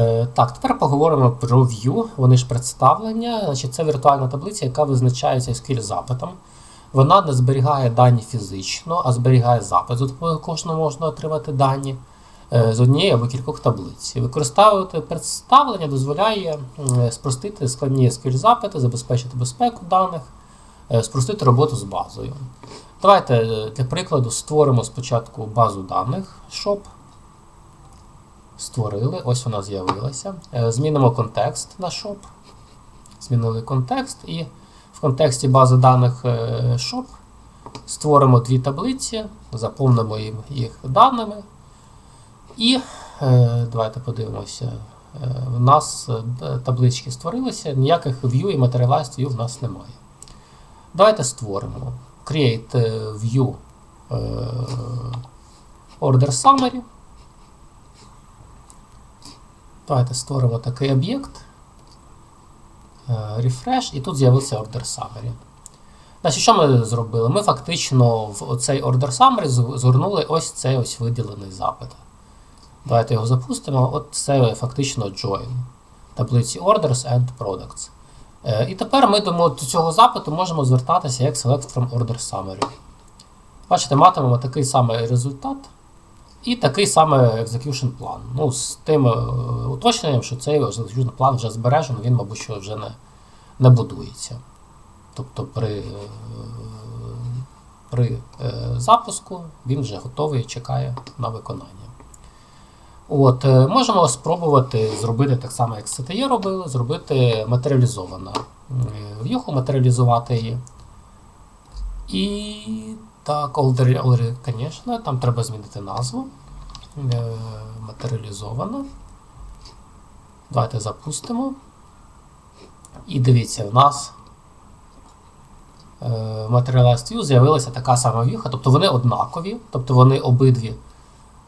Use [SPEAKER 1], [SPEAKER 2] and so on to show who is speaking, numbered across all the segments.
[SPEAKER 1] Е, Так, тепер поговоримо про View. Вони ж представлення. Значить, це віртуальна таблиця, яка визначається SQL запитом. Вона не зберігає дані фізично, а зберігає запит, за допомогою кожного можна отримати дані е, з однієї або кількох таблиць. Використовувати представлення дозволяє спростити складні SQL запити, забезпечити безпеку даних, е, спростити роботу з базою. Давайте е, для прикладу створимо спочатку базу даних, щоб Створили, ось вона з'явилася. Е, Змінимо контекст на shop. Змінили контекст і в контексті бази даних е, shop створимо дві таблиці, заповнимо їх даними. І е, давайте подивимося. В нас таблички створилися, ніяких view і materialized view в нас немає. Давайте створимо create view order summary. Давайте створимо такий об'єкт. Е, Refresh, і тут з'явився Order Summary. Значить, що ми зробили? Ми фактично в оцей Order Summary згорнули ось цей ось виділений запит. Давайте його запустимо. От це фактично join таблиці Orders and Products. Е, І тепер ми до цього запиту можемо звертатися як Select from Order Summary. Бачите, матимемо такий самий результат. І такий саме execution план. Ну, з тим е, уточненням, що цей execution план вже збережений, він, мабуть, що вже не, не будується. Тобто при, е, при е, запуску він вже готовий і чекає на виконання. От, е, можемо спробувати зробити так само, як CTE робили, зробити матеріалізовано. В'юху матеріалізувати її. І так, звісно, там треба змінити назву. Матеріалізовано. Давайте запустимо. І дивіться, в нас е, Materialized View з'явилася така сама в'юха, тобто вони однакові, тобто вони обидві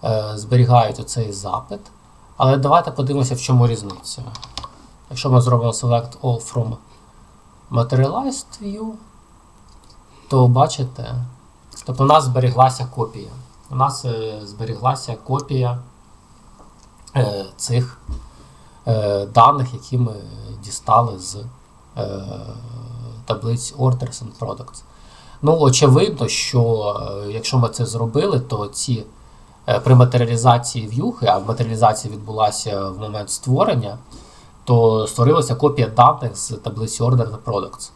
[SPEAKER 1] е, зберігають оцей запит. Але давайте подивимося, в чому різниця. Якщо ми зробимо Select All from Materialized View, то бачите, тобто у нас зберіглася копія. У нас е, зберіглася копія е, цих даних, які ми дістали з е, таблиць Orders and Products. Ну, очевидно, що е, якщо ми це зробили, то ці е, при матеріалізації в'юхи, а матеріалізація відбулася в момент створення, то створилася копія даних з таблиці Order and Products.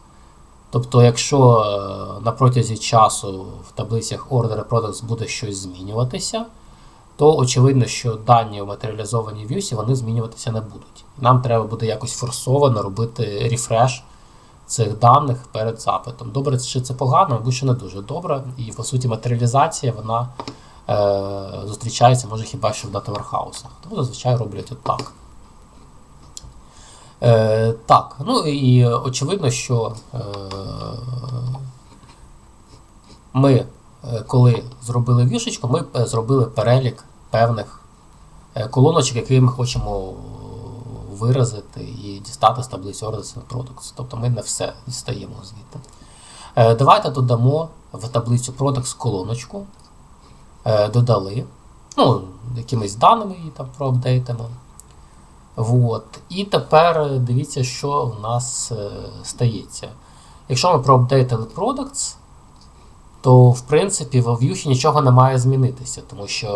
[SPEAKER 1] Тобто, якщо е, на протязі часу в таблицях Order Products буде щось змінюватися, то очевидно, що дані у матеріалізованій в'юсі вони змінюватися не будуть. Нам треба буде якось форсовано робити рефреш цих даних перед запитом. Добре, чи це погано, мабуть, що не дуже добре. І по суті, матеріалізація вона е, зустрічається, може хіба що в дата вархаусах. Тому зазвичай роблять отак. Е, так, ну і очевидно, що е, ми, коли зробили вішечку, ми е, зробили перелік певних е, колоночок, які ми хочемо виразити і дістати з таблиці Orders and Products. Тобто ми не все дістаємо звідти. Е, давайте додамо в таблицю Products колоночку. Е, додали. Ну, якимись даними її там проапдейтимо. Вот. І тепер е, дивіться, що в нас е, стається. Якщо ми проапдейтили Products, то в принципі в в'юші нічого не має змінитися, тому що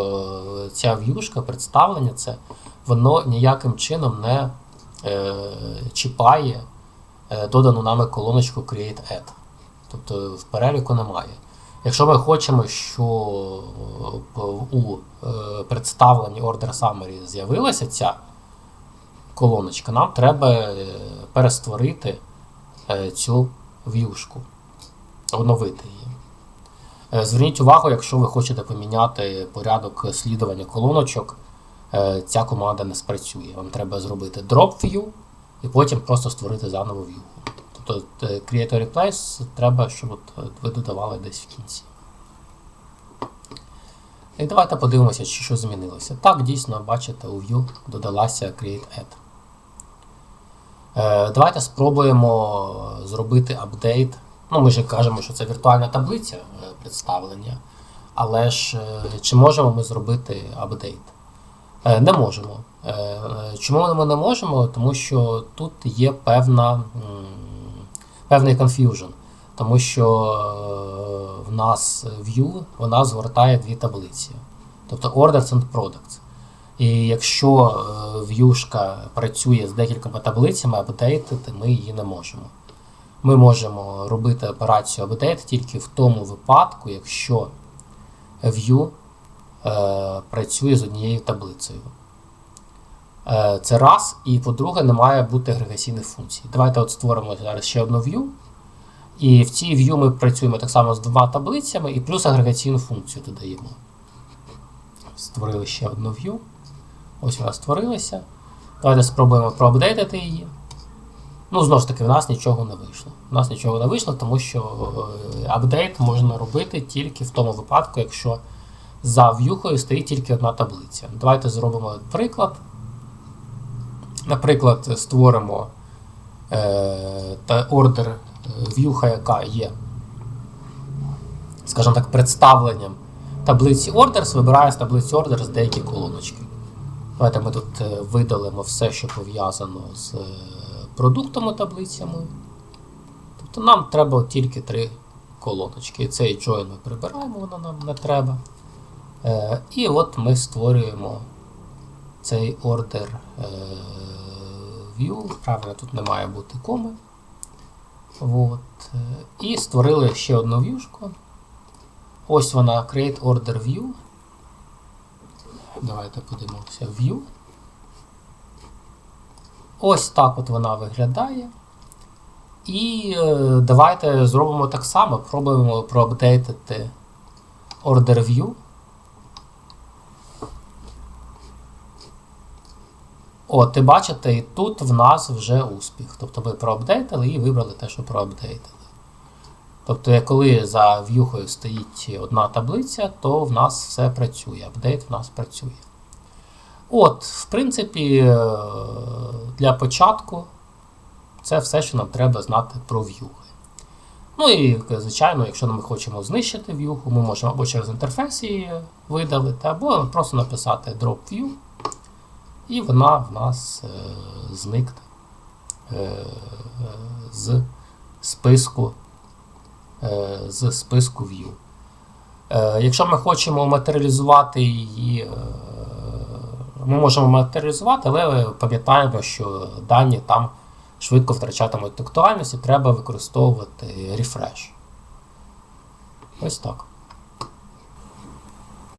[SPEAKER 1] е, ця в'юшка, представлення, це воно ніяким чином не е, чіпає е, додану нами колоночку Create Add. Тобто в переліку немає. Якщо ми хочемо, що е, у е, представленні Order Summary з'явилася ця колоночка, нам треба перестворити цю в'юшку, оновити її. Е, Зверніть увагу, якщо ви хочете поміняти порядок слідування колоночок, е, ця команда не спрацює. Вам треба зробити drop view і потім просто створити заново view. Тобто е, Creator Replace треба, щоб от, ви додавали десь в кінці. І давайте подивимося, що змінилося. Так, дійсно, бачите, у View додалася Create Add. Давайте спробуємо зробити апдейт. Ну, ми ж кажемо, що це віртуальна таблиця е, представлення. Але ж е, чи можемо ми зробити апдейт? Е, Не можемо. Чому ми не можемо? Тому що тут є певна, певний confusion. Тому що в нас view вона згортає дві таблиці. Тобто orders and products. І якщо в'юшка працює з декількома таблицями, апдейтити ми її не можемо. Ми можемо робити операцію апдейт тільки в тому випадку, якщо view е, працює з однією таблицею. Е, це раз, і по-друге, не має бути агрегаційних функцій. Давайте от створимо зараз ще одну view. І в цій view ми працюємо так само з двома таблицями, і плюс агрегаційну функцію додаємо. Створили ще одну view. Ось вона створилася. Давайте спробуємо проапдейтити її. Ну, знову ж таки, в нас нічого не вийшло. У нас нічого не вийшло, тому що е, апдейт можна робити тільки в тому випадку, якщо за в'юхою стоїть тільки одна таблиця. Давайте зробимо приклад. Наприклад, створимо е, ордер е, в'юха, яка є, скажімо так, представленням таблиці orders, вибираю з таблиці orders деякі колоночки. Давайте ми тут е, видалимо все, що пов'язано з продуктами таблицями. Тобто нам треба тільки три колоночки. Цей join ми прибираємо, воно нам не треба. Е, І от ми створюємо цей order е, view. Правильно, тут не має бути коми. От. е, І створили ще одну в'юшку. Ось вона Create Order View. Давайте подивимося View. Ось так от вона виглядає. І е, давайте зробимо так само. Пробуємо проапдейтити Order View. От, і бачите, і тут в нас вже успіх. Тобто ми проапдейтили і вибрали те, що проапдейтили. Тобто, коли за в'юхою стоїть одна таблиця, то в нас все працює. Апдейт в нас працює. От, в принципі, е, для початку це все, що нам треба знати про в'юхи. Ну і, звичайно, якщо ми хочемо знищити в'юху, ми можемо або через інтерфейс її видалити, або просто написати drop view, і вона в нас е, зникне е, з списку е, списку view. Е, Якщо ми хочемо матеріалізувати її, е, ми можемо матеріалізувати, але пам'ятаємо, що дані там швидко втрачатимуть актуальність і треба використовувати рефреш. Ось так.